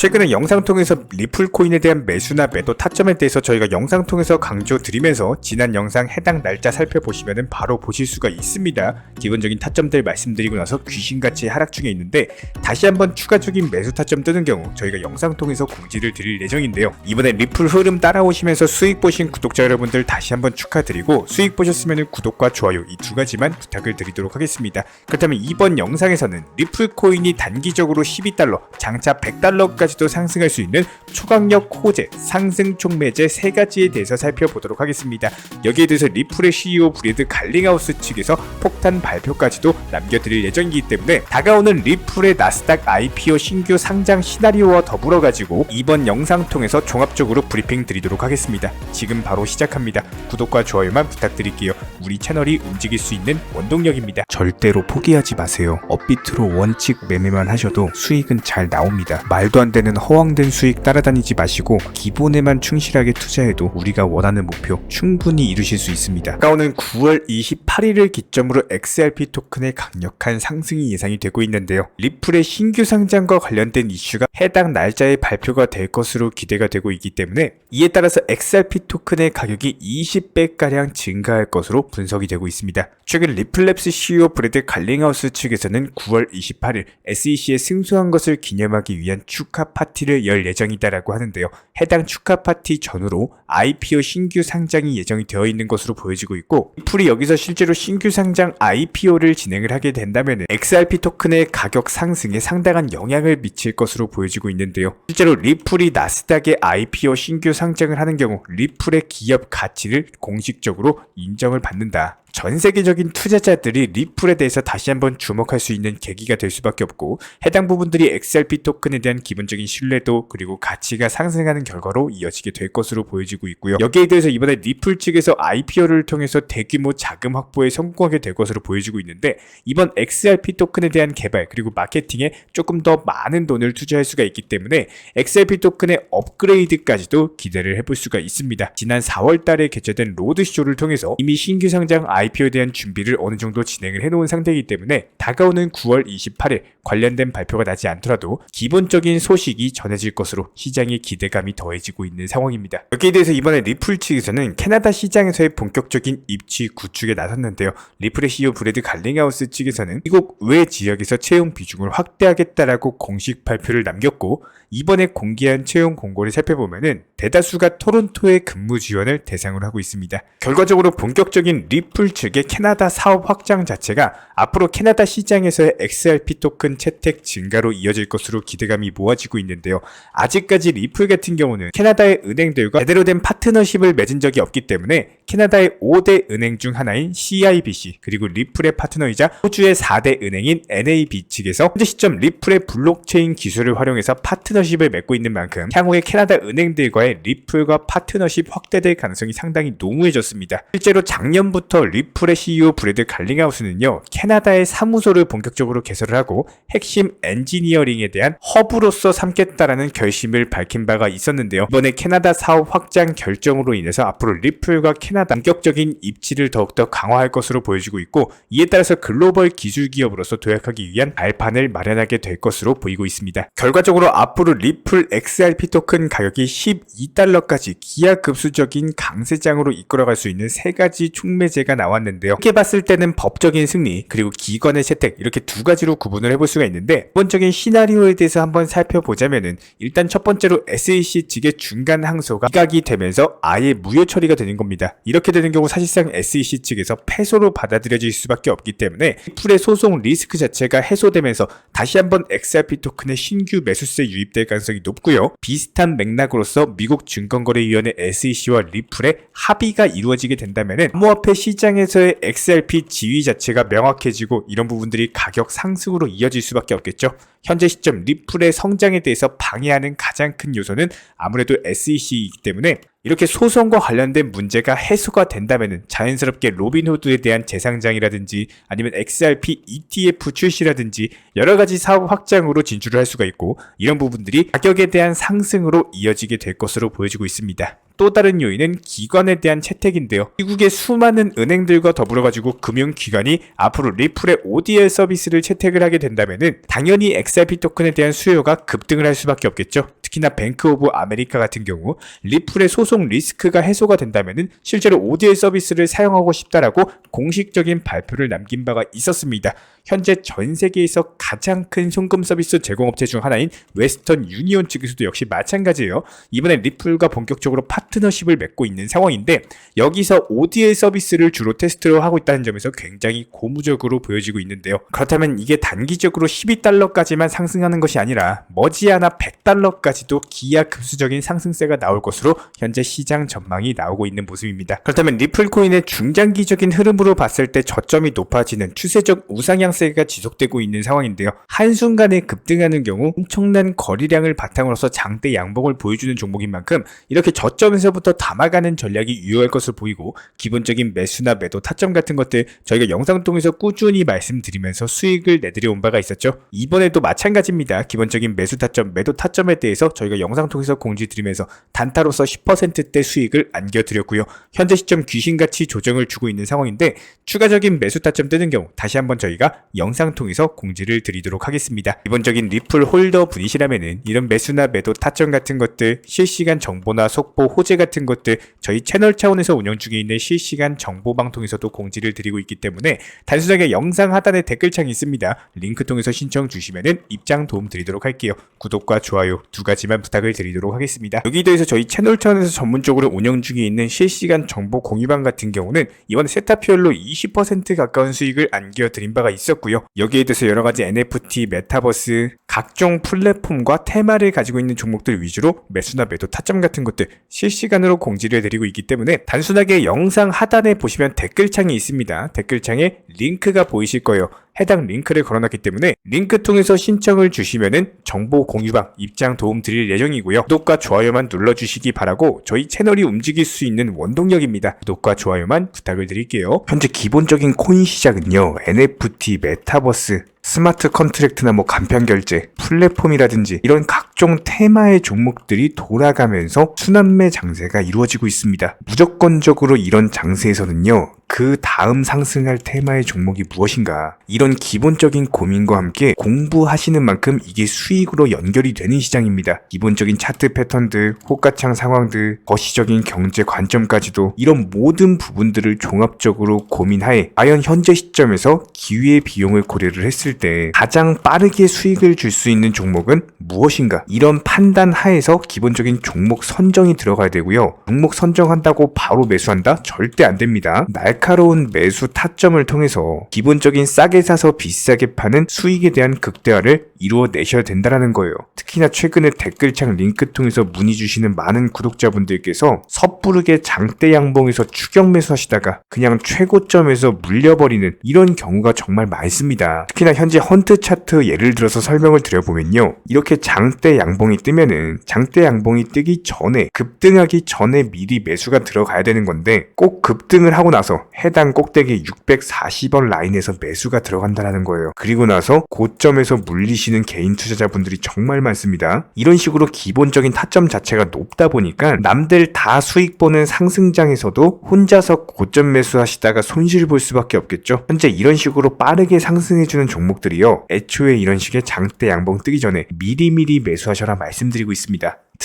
최근에 영상 통해서 리플 코인에 대한 매수나 매도 타점에 대해서 저희가 영상 통해서 강조 드리면서 지난 영상 해당 날짜 살펴보시면 바로 보실 수가 있습니다. 기본적인 타점들 말씀드리고 나서 귀신같이 하락 중에 있는데 다시 한번 추가적인 매수 타점 뜨는 경우 저희가 영상 통해서 공지를 드릴 예정인데요. 이번에 리플 흐름 따라오시면서 수익 보신 구독자 여러분들 다시 한번 축하드리고 수익 보셨으면 구독과 좋아요 이 두 가지만 부탁을 드리도록 하겠습니다. 그렇다면 이번 영상에서는 리플 코인이 단기적으로 12달러, 장차 100달러까지 도 상승할 수 있는 초강력 호재, 상승 촉매제 세 가지에 대해서 살펴보도록 하겠습니다. 여기에 대해서 리플의 CEO 브레드 갈링하우스 측에서 폭탄 발표까지도 남겨드릴 예정이기 때문에 다가오는 리플의 나스닥 IPO 신규 상장 시나리오와 더불어 가지고 이번 영상 통해서 종합적으로 브리핑 드리도록 하겠습니다. 지금 바로 시작합니다. 구독과 좋아요만 부탁드릴게요. 우리 채널이 움직일 수 있는 원동력입니다. 절대로 포기하지 마세요. 업비트로 원칙 매매만 하셔도 수익은 잘 나옵니다. 말도 안 되는 허황된 수익 따라다니지 마시고 기본에만 충실하게 투자해도 우리가 원하는 목표 충분히 이루실 수 있습니다. 다가오는 9월 28일을 기점으로 XRP 토큰의 강력한 상승이 예상이 되고 있는데요. 리플의 신규 상장과 관련된 이슈가 해당 날짜에 발표가 될 것으로 기대가 되고 있기 때문에 이에 따라서 XRP 토큰의 가격이 20배가량 증가할 것으로 분석이 되고 있습니다. 최근 리플랩스 CEO 브래드 갈링하우스 측에서는 9월 28일 SEC에 승소한 것을 기념하기 위한 축하 파티를 열 예정이다라고 하는데요. 해당 축하 파티 전후로 IPO 신규 상장이 예정이 되어 있는 것으로 보여지고 있고 리플이 여기서 실제로 신규 상장 IPO를 진행을 하게 된다면 XRP 토큰의 가격 상승에 상당한 영향을 미칠 것으로 보여지고 있는데요. 실제로 리플이 나스닥에 IPO 신규 상장을 하는 경우 리플의 기업 가치를 공식적으로 인정을 받는다. 전 세계적인 투자자들이 리플에 대해서 다시 한번 주목할 수 있는 계기가 될 수밖에 없고 해당 부분들이 XRP 토큰에 대한 기본적인 신뢰도 그리고 가치가 상승하는 결과로 이어지게 될 것으로 보여지고 있고요. 여기에 대해서 이번에 리플 측에서 IPO를 통해서 대규모 자금 확보에 성공하게 될 것으로 보여지고 있는데 이번 XRP 토큰에 대한 개발 그리고 마케팅에 조금 더 많은 돈을 투자할 수가 있기 때문에 XRP 토큰의 업그레이드까지도 기대를 해볼 수가 있습니다. 지난 4월 달에 개최된 로드쇼를 통해서 이미 신규 상장 IPO에 대한 준비를 어느 정도 진행을 해놓은 상태이기 때문에 다가오는 9월 28일 관련된 발표가 나지 않더라도 기본적인 소식이 전해질 것으로 시장의 기대감이 더해지고 있는 상황입니다. 여기에 대해서 이번에 리플 측에서는 캐나다 시장에서의 본격적인 입지 구축에 나섰는데요. 리플의 CEO 브래드 갈링하우스 측에서는 미국 외 지역에서 채용 비중을 확대하겠다라고 공식 발표를 남겼고 이번에 공개한 채용 공고를 살펴보면은 대다수가 토론토의 근무 지원을 대상으로 하고 있습니다. 결과적으로 본격적인 리플 측의 캐나다 사업 확장 자체가 앞으로 캐나다 시장에서의 XRP 토큰 채택 증가로 이어질 것으로 기대감이 모아지고 있는데요. 아직까지 리플 같은 경우는 캐나다의 은행들과 제대로 된 파트너십을 맺은 적이 없기 때문에 캐나다의 5대 은행 중 하나인 CIBC 그리고 리플의 파트너이자 호주의 4대 은행인 NAB 측에서 현재 시점 리플의 블록체인 기술을 활용해서 파트너십을 맺고 있는 만큼 향후에 캐나다 은행들과의 리플과 파트너십 확대될 가능성이 상당히 농후해졌습니다. 실제로 작년부터 리 플의 CEO 브래드 갈링하우스는요 캐나다의 사무소를 본격적으로 개설을 하고 핵심 엔지니어링에 대한 허브로서 삼겠다라는 결심을 밝힌 바가 있었는데요. 이번에 캐나다 사업 확장 결정으로 인해서 앞으로 리플과 캐나다 본격적인 입지를 더욱더 강화할 것으로 보여지고 있고 이에 따라서 글로벌 기술 기업으로서 도약하기 위한 발판을 마련하게 될 것으로 보이고 있습니다. 결과적으로 앞으로 리플 XRP 토큰 가격이 12달러까지 기하급수적인 강세장으로 이끌어갈 수 있는 세 가지 촉매제가 나 왔는데요. 이렇게 봤을 때는 법적인 승리 그리고 기관의 채택 이렇게 두 가지로 구분을 해볼 수가 있는데 기본적인 시나리오에 대해서 한번 살펴보자면은 일단 첫 번째로 SEC 측의 중간 항소가 기각이 되면서 아예 무효 처리가 되는 겁니다. 이렇게 되는 경우 사실상 SEC 측에서 패소로 받아들여질 수밖에 없기 때문에 풀의 소송 리스크 자체가 해소되면서 다시 한번 XRP 토큰의 신규 매수세 유입될 가능성이 높고요. 비슷한 맥락으로서 미국 증권거래위원회 SEC와 리플의 합의가 이루어지게 된다면 암호화폐 시장에 서의 XRP 지위 자체가 명확해지고 이런 부분들이 가격 상승으로 이어질 수밖에 없겠죠. 현재 시점 리플의 성장에 대해서 방해하는 가장 큰 요소는 아무래도 SEC이기 때문에 이렇게 소송과 관련된 문제가 해소가 된다면 자연스럽게 로빈후드에 대한 재상장이라든지 아니면 XRP ETF 출시라든지 여러 가지 사업 확장으로 진출을 할 수가 있고 이런 부분들이 가격에 대한 상승으로 이어지게 될 것으로 보여지고 있습니다. 또 다른 요인은 기관에 대한 채택인데요. 미국의 수많은 은행들과 더불어 가지고 금융기관이 앞으로 리플의 ODL 서비스를 채택을 하게 된다면은 당연히 XRP 토큰에 대한 수요가 급등을 할 수밖에 없겠죠. 특히나 뱅크 오브 아메리카 같은 경우 리플의 소송 리스크가 해소가 된다면은 실제로 ODL 서비스를 사용하고 싶다라고 공식적인 발표를 남긴 바가 있었습니다. 현재 전 세계에서 가장 큰 송금 서비스 제공업체 중 하나인 웨스턴 유니온 측에서도 역시 마찬가지예요. 이번에 리플과 본격적으로 파트너십을 맺고 있는 상황인데 여기서 ODL 서비스를 주로 테스트로 하고 있다는 점에서 굉장히 고무적으로 보여지고 있는데요. 그렇다면 이게 단기적으로 12달러까지만 상승하는 것이 아니라 머지않아 100달러까지도 기하급수적인 상승세가 나올 것으로 현재 시장 전망이 나오고 있는 모습입니다. 그렇다면 리플 코인의 중장기적인 흐름으로 봤을 때 저점이 높아지는 추세적 우상향 세가 지속되고 있는 상황인데요. 한순간에 급등하는 경우 엄청난 거리량을 바탕으로서 장대 양봉을 보여주는 종목인 만큼 이렇게 저점에서부터 담아가는 전략이 유효할 것으로 보이고 기본적인 매수나 매도 타점 같은 것들 저희가 영상 통해서 꾸준히 말씀드리면서 수익을 내드려온 바가 있었죠. 이번에도 마찬가지입니다. 기본적인 매수 타점, 매도 타점에 대해서 저희가 영상 통해서 공지 드리면서 단타로서 10%대 수익을 안겨드렸고요. 현재 시점 귀신같이 조정을 주고 있는 상황인데 추가적인 매수 타점 뜨는 경우 다시 한번 저희가 영상 통해서 공지를 드리도록 하겠습니다. 기본적인 리플 홀더 분이시라면은 이런 매수나 매도 타점 같은 것들 실시간 정보나 속보 호재 같은 것들 저희 채널 차원에서 운영 중에 있는 실시간 정보 방통에서도 공지를 드리고 있기 때문에 단순하게 영상 하단에 댓글창이 있습니다. 링크 통해서 신청 주시면은 입장 도움 드리도록 할게요. 구독과 좋아요 두 가지만 부탁을 드리도록 하겠습니다. 여기에 대해서 저희 채널 차원에서 전문적으로 운영 중에 있는 실시간 정보 공유방 같은 경우는 이번에 세타피얼로 20% 가까운 수익을 안겨 드린 바가 있었고 요. 여기에 대해서 여러 가지 NFT, 메타버스, 각종 플랫폼과 테마를 가지고 있는 종목들 위주로 매수나 매도 타점 같은 것들 실시간으로 공지를 해드리고 있기 때문에 단순하게 영상 하단에 보시면 댓글창이 있습니다. 댓글창에 링크가 보이실 거예요. 해당 링크를 걸어놨기 때문에 링크 통해서 신청을 주시면은 정보 공유방 입장 도움 드릴 예정이고요. 구독과 좋아요만 눌러주시기 바라고 저희 채널이 움직일 수 있는 원동력입니다. 구독과 좋아요만 부탁을 드릴게요. 현재 기본적인 코인 시장은요. NFT, 메타버스, 스마트 컨트랙트나 뭐 간편 결제, 플랫폼이라든지 이런 각종 테마의 종목들이 돌아가면서 순환매 장세가 이루어지고 있습니다. 무조건적으로 이런 장세에서는요. 그 다음 상승할 테마의 종목이 무엇인가 이런 기본적인 고민과 함께 공부하시는 만큼 이게 수익으로 연결이 되는 시장입니다. 기본적인 차트 패턴들, 호가창 상황들, 거시적인 경제 관점까지도 이런 모든 부분들을 종합적으로 고민하에 과연 현재 시점에서 기회의 비용을 고려를 했을 때 가장 빠르게 수익을 줄 수 있는 종목은 무엇인가 이런 판단 하에서 기본적인 종목 선정이 들어가야 되고요. 종목 선정한다고 바로 매수한다? 절대 안 됩니다. 날 카로운 매수 타점을 통해서 기본적인 싸게 사서 비싸게 파는 수익에 대한 극대화를 이루어내셔야 된다는 거예요. 특히나 최근에 댓글창 링크 통해서 문의 주시는 많은 구독자분들께서 섣부르게 장대 양봉에서 추격 매수하시다가 그냥 최고점에서 물려버리는 이런 경우가 정말 많습니다. 특히나 현재 헌트 차트 예를 들어서 설명을 드려보면요. 이렇게 장대 양봉이 뜨면은 장대 양봉이 뜨기 전에 급등하기 전에 미리 매수가 들어가야 되는 건데 꼭 급등을 하고 나서 해당 꼭대기 640원 라인에서 매수가 들어간다는 거예요. 그리고 나서 고점에서 물리시는 개인 투자자분들이 정말 많습니다. 이런 식으로 기본적인 타점 자체가 높다 보니까 남들 다 수익 보는 상승장에서도 혼자서 고점 매수하시다가 손실 볼 수밖에 없겠죠. 현재 이런 식으로 빠르게 상승해주는 종목들이요. 애초에 이런 식의 장대 양봉 뜨기 전에 미리미리 매수하셔라 말씀드리고 있습니다.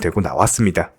되고 나왔습니다.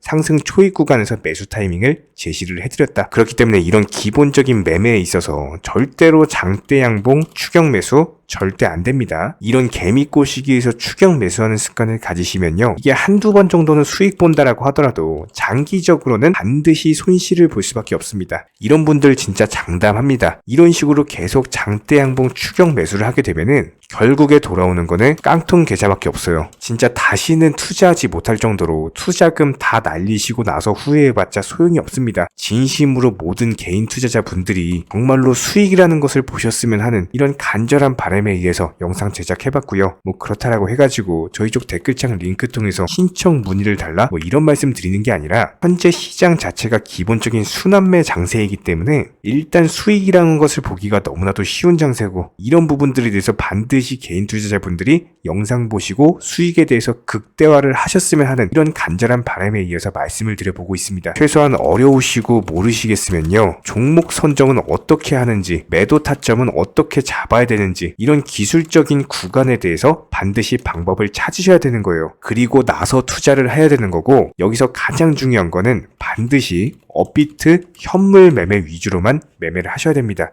상승 초입 구간에서 매수 타이밍을 제시를 해드렸다. 그렇기 때문에 이런 기본적인 매매에 있어서 절대로 장대 양봉 추격 매수 절대 안 됩니다. 이런 개미꽃 시기에서 추격 매수하는 습관을 가지시면요. 이게 한두 번 정도는 수익 본다라고 하더라도 장기적으로는 반드시 손실을 볼 수밖에 없습니다. 이런 분들 진짜 장담합니다. 이런 식으로 계속 장대 양봉 추격 매수를 하게 되면은 결국에 돌아오는 거는 깡통 계좌밖에 없어요. 진짜 다시는 투자하지 못할 정도로 투자금 다 날리시고 나서 후회해봤자 소용이 없습니다. 하겠습니다. 진심으로 모든 개인 투자자분들이 정말로 수익이라는 것을 보셨으면 하는 이런 간절한 바람에 의해서 영상 제작해봤고요. 뭐 그렇다라고 해가지고 저희 쪽 댓글창 링크 통해서 신청 문의를 달라 뭐 이런 말씀 드리는 게 아니라 현재 시장 자체가 기본적인 순환매 장세이기 때문에 일단 수익이라는 것을 보기가 너무나도 쉬운 장세고 이런 부분들에 대해서 반드시 개인 투자자분들이 영상 보시고 수익에 대해서 극대화를 하셨으면 하는 이런 간절한 바람에 의해서 말씀을 드려보고 있습니다. 최소한 어려 우시고 모르시겠으면요. 종목 선정은 어떻게 하는지, 매도 타점은 어떻게 잡아야 되는지 이런 기술적인 구간에 대해서 반드시 방법을 찾으셔야 되는 거예요. 그리고 나서 투자를 해야 되는 거고 여기서 가장 중요한 거는 반드시 업비트 현물 매매 위주로만 매매를 하셔야 됩니다.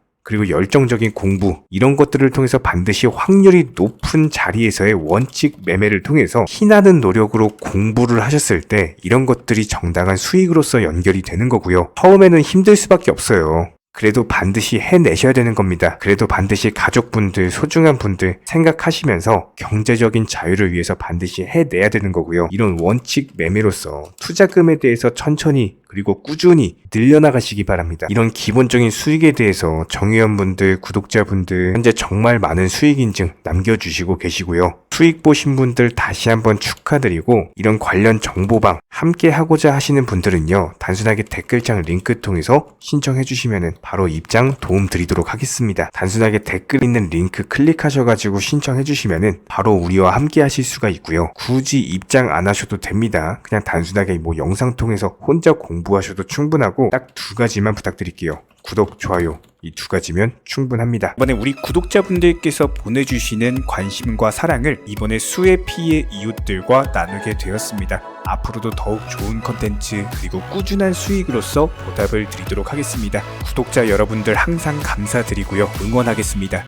그리고 열정적인 공부 이런 것들을 통해서 반드시 확률이 높은 자리에서의 원칙 매매를 통해서 희나는 노력으로 공부를 하셨을 때 이런 것들이 정당한 수익으로서 연결이 되는 거고요. 처음에는 힘들 수밖에 없어요. 그래도 반드시 해내셔야 되는 겁니다. 그래도 반드시 가족분들, 소중한 분들 생각하시면서 경제적인 자유를 위해서 반드시 해내야 되는 거고요. 이런 원칙 매매로서 투자금에 대해서 천천히 그리고 꾸준히 늘려나가시기 바랍니다. 이런 기본적인 수익에 대해서 정의원분들, 구독자분들 현재 정말 많은 수익 인증 남겨주시고 계시고요. 수익 보신 분들 다시 한번 축하드리고 이런 관련 정보방 함께 하고자 하시는 분들은요. 단순하게 댓글창 링크 통해서 신청해 주시면 바로 입장 도움 드리도록 하겠습니다. 단순하게 댓글 있는 링크 클릭하셔가지고 신청해 주시면 바로 우리와 함께 하실 수가 있고요. 굳이 입장 안 하셔도 됩니다. 그냥 단순하게 뭐 영상 통해서 혼자 공부 하셔도 충분하고 딱 두 가지만 부탁드릴게요. 구독, 좋아요. 이 두 가지면 충분합니다. 이번에 우리 구독자분들께서 보내주시는 관심과 사랑을 이번에 수혜 피해 이웃들과 나누게 되었습니다. 앞으로도 더욱 좋은 컨텐츠 그리고 꾸준한 수익으로서 보답을 드리도록 하겠습니다. 구독자 여러분들 항상 감사드리고요. 응원하겠습니다.